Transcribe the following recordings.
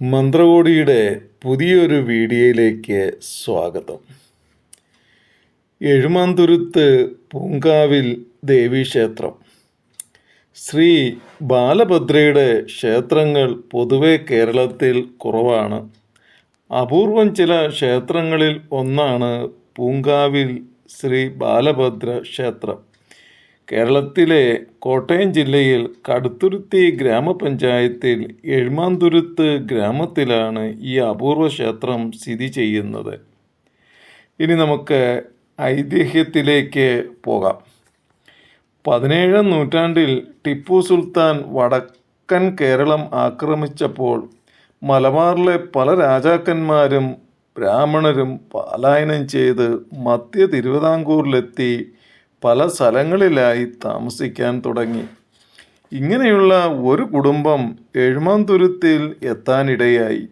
മന്ത്രകോടിയുടെ പുതിയൊരു വീഡിയോയിലേക്ക് സ്വാഗതം. എഴുമാന്തുരുത്ത് പൂങ്കാവിൽ ദേവീക്ഷേത്രം. ശ്രീ ബാലഭദ്രയുടെ ക്ഷേത്രങ്ങൾ പൊതുവെ കേരളത്തിൽ കുറവാണ്. അപൂർവം ചില ക്ഷേത്രങ്ങളിൽ ഒന്നാണ് പൂങ്കാവിൽ ശ്രീ ബാലഭദ്ര ക്ഷേത്രം. കേരളത്തിലെ കോട്ടയം ജില്ലയിൽ കടുത്തുരുത്തി ഗ്രാമപഞ്ചായത്തിൽ എഴുമാന്തുരുത്ത് ഗ്രാമത്തിലാണ് ഈ അപൂർവ ക്ഷേത്രം സ്ഥിതി ചെയ്യുന്നത്. ഇനി നമുക്ക് ഐതിഹ്യത്തിലേക്ക് പോകാം. പതിനേഴാം നൂറ്റാണ്ടിൽ ടിപ്പു സുൽത്താൻ വടക്കൻ കേരളം ആക്രമിച്ചപ്പോൾ മലബാറിലെ പല രാജാക്കന്മാരും ബ്രാഹ്മണരും പലായനം ചെയ്ത് മധ്യ തിരുവിതാംകൂറിലെത്തി പല സ്ഥലങ്ങളിലായി താമസിക്കാൻ തുടങ്ങി. ഇങ്ങനെയുള്ള ഒരു കുടുംബം എഴുമാന്തുരുത്തിൽ എത്താനിടയായി.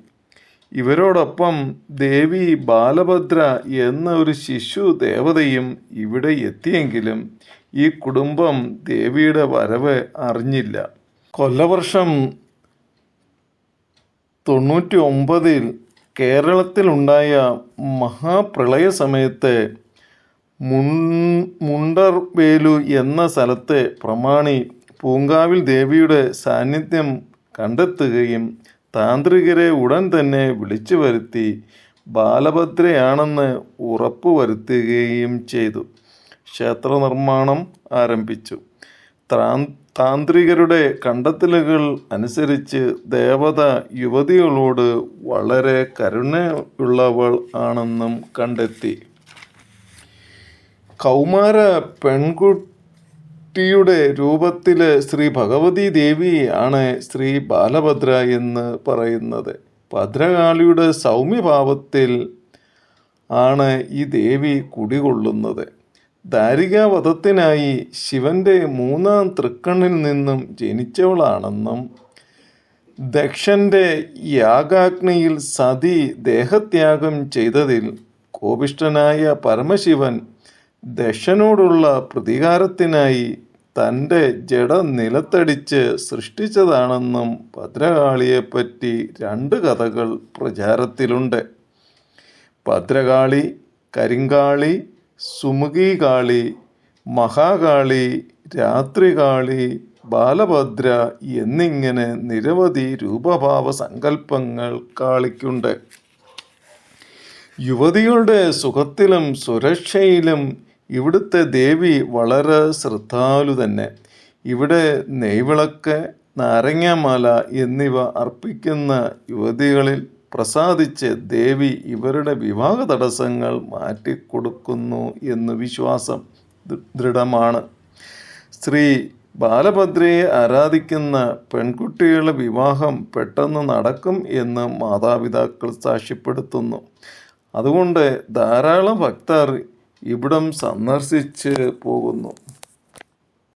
ഇവരോടൊപ്പം ദേവി ബാലഭദ്ര എന്ന ഒരു ശിശു ദേവതയും ഇവിടെ എത്തിയെങ്കിലും ഈ കുടുംബം ദേവിയുടെ വരവ് അറിഞ്ഞില്ല. കൊല്ലവർഷം തൊണ്ണൂറ്റി ഒമ്പതിൽ കേരളത്തിലുണ്ടായ മഹാപ്രളയ സമയത്ത് മുൺ മുണ്ടർവേലു എന്ന സ്ഥലത്തെ പ്രമാണി പൂങ്കാവിൽ ദേവിയുടെ സാന്നിധ്യം കണ്ടെത്തുകയും താന്ത്രികരെ ഉടൻ തന്നെ വിളിച്ചു വരുത്തി ബാലഭദ്രയാണെന്ന് ഉറപ്പുവരുത്തുകയും ചെയ്തു. ക്ഷേത്ര നിർമ്മാണം ആരംഭിച്ചു. ത്രാ താന്ത്രികരുടെ കണ്ടെത്തലുകൾ അനുസരിച്ച് ദേവത യുവതികളോട് വളരെ കരുണയുള്ളവൾ ആണെന്നും കണ്ടെത്തി. കൗമാര പെൺകുട്ടിയുടെ രൂപത്തിൽ ശ്രീ ഭഗവതി ദേവി ആണ് ശ്രീ ബാലഭദ്ര എന്ന് പറയുന്നത്. ഭദ്രകാളിയുടെ സൗമ്യഭാവത്തിൽ ആണ് ഈ ദേവി കുടികൊള്ളുന്നത്. ദാരികാവധത്തിനായി ശിവന്റെ മൂന്നാം തൃക്കണ്ണിൽ നിന്നും ജനിച്ചവളാണെന്നും ദക്ഷന്റെ യാഗാഗ്നിയിൽ സതി ദേഹത്യാഗം ചെയ്തതിൽ കോപിഷ്ഠനായ പരമശിവൻ ദക്ഷനോടുള്ള പ്രതികാരത്തിനായി തന്റെ ജഡ നിലത്തടിച്ച് സൃഷ്ടിച്ചതാണെന്നും ഭദ്രകാളിയെപ്പറ്റി രണ്ട് കഥകൾ പ്രചാരത്തിലുണ്ട്. ഭദ്രകാളി കരിങ്കാളി സുമുഖികാളി മഹാകാളി രാത്രികാളി ബാലഭദ്ര എന്നിങ്ങനെ നിരവധി രൂപഭാവ സങ്കല്പങ്ങൾ കാളിക്കുണ്ട്. യുവതികളുടെ സുഖത്തിലും സുരക്ഷയിലും ഇവിടുത്തെ ദേവി വളരെ ശ്രദ്ധാലു തന്നെ. ഇവിടെ നെയ്വിളക്ക് നാരങ്ങാമാല എന്നിവ അർപ്പിക്കുന്ന യുവതികളിൽ പ്രസാദിച്ച് ദേവി ഇവരുടെ വിവാഹ തടസ്സങ്ങൾ മാറ്റിക്കൊടുക്കുന്നു എന്ന് വിശ്വാസം ദൃഢമാണ്. സ്ത്രീ ബാലഭദ്രയെ ആരാധിക്കുന്ന പെൺകുട്ടികളുടെ വിവാഹം പെട്ടെന്ന് നടക്കും എന്ന് മാതാപിതാക്കൾ സാക്ഷ്യപ്പെടുത്തുന്നു. അതുകൊണ്ട് ധാരാളം ഭക്തർ ഇവിടം സന്ദർശിച്ച് പോകുന്നു.